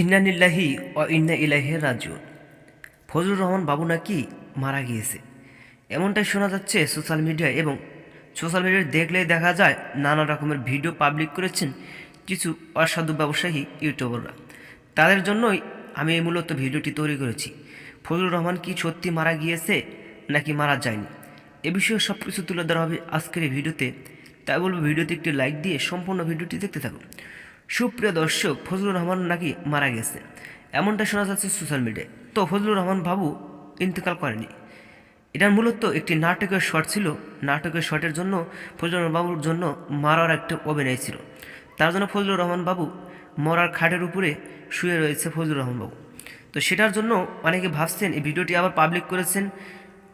ইন্নানিল্লাহি ও ইন্না ইলাহি রাজুন ফজলুর রহমান বাবু নাকি মারা গিয়েছে। এমনটাই শোনা যাচ্ছে সোশ্যাল মিডিয়ায় এবং সোশ্যাল মিডিয়ায় দেখলেই দেখা যায় নানা রকমের ভিডিও পাবলিক করেছেন কিছু অসাধু ব্যবসায়ী ইউটিউবাররা। তাদের জন্যই আমি এই মূলত ভিডিওটি তৈরি করেছি। ফজলুর রহমান কি সত্যি মারা গিয়েছে নাকি মারা যায়নি? এ বিষয়ে সব কিছু তুলে ধরা হবে আজকের এই ভিডিওতে। তাই বলব ভিডিওতে একটি লাইক দিয়ে সম্পূর্ণ ভিডিওটি দেখতে থাকুন। সুপ্রিয় দর্শক, ফজলুর রহমান নাকি মারা গেছে? এমনটা শোনা যাচ্ছে সোশ্যাল মিডিয়ায় তো ফজলুর রহমান বাবু ইন্তেকাল করেনি। এটা মূলত একটি নাটকের শট ছিল। নাটকের শটের জন্য ফজলুর রহমান বাবুর জন্য মারার একটা অভিনয় ছিল। তার জন্য ফজলুর রহমান বাবু মরার খাটের উপরে শুয়ে রয়েছে ফজলুর রহমান বাবু। তো সেটার জন্য অনেকে ভাবছেন, এই ভিডিওটি আবার পাবলিক করেছেন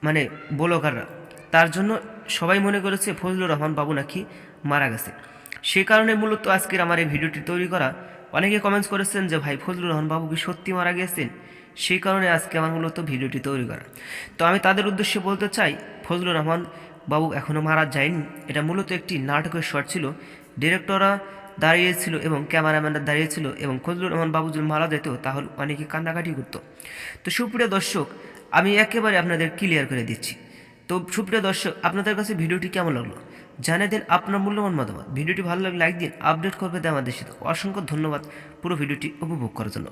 মানে ব্লগাররা। তার জন্য সবাই মনে করেছে ফজলুর রহমান বাবু নাকি মারা গেছে। সেই কারণে মূলত আজকের আমার এই ভিডিওটি তৈরি করা। অনেকে কমেন্টস করেছেন যে, ভাই, ফজলুর রহমান বাবু কি সত্যি মারা গেছেন সেই কারণে আজকে আমার মূলত ভিডিওটি তৈরি করা। তো আমি তাদের উদ্দেশ্যে বলতে চাই, ফজলুর রহমান বাবু এখনও মারা যায়নি। এটা মূলত একটি নাটকের শট ছিল। ডিরেক্টররা দাঁড়িয়েছিল এবং ক্যামেরাম্যানরা দাঁড়িয়েছিল এবং ফজলুর রহমান বাবু যদি মারা যেত, তাহলে অনেকে কান্নাকাটি করতো। তো সুপ্রিয় দর্শক, আমি একেবারে আপনাদের ক্লিয়ার করে দিচ্ছি। তো সুপ্রিয় দর্শক, আপনাদের কাছে ভিডিওটি কেমন লাগল? জানিয়ে দিন আপনার মূল্যবান মতামত। ভিডিওটি ভালো লাগলে লাইক দিন আপডেট করবে আমাদের সাথে। অসংখ্য ধন্যবাদ পুরো ভিডিওটি উপভোগ করার জন্য।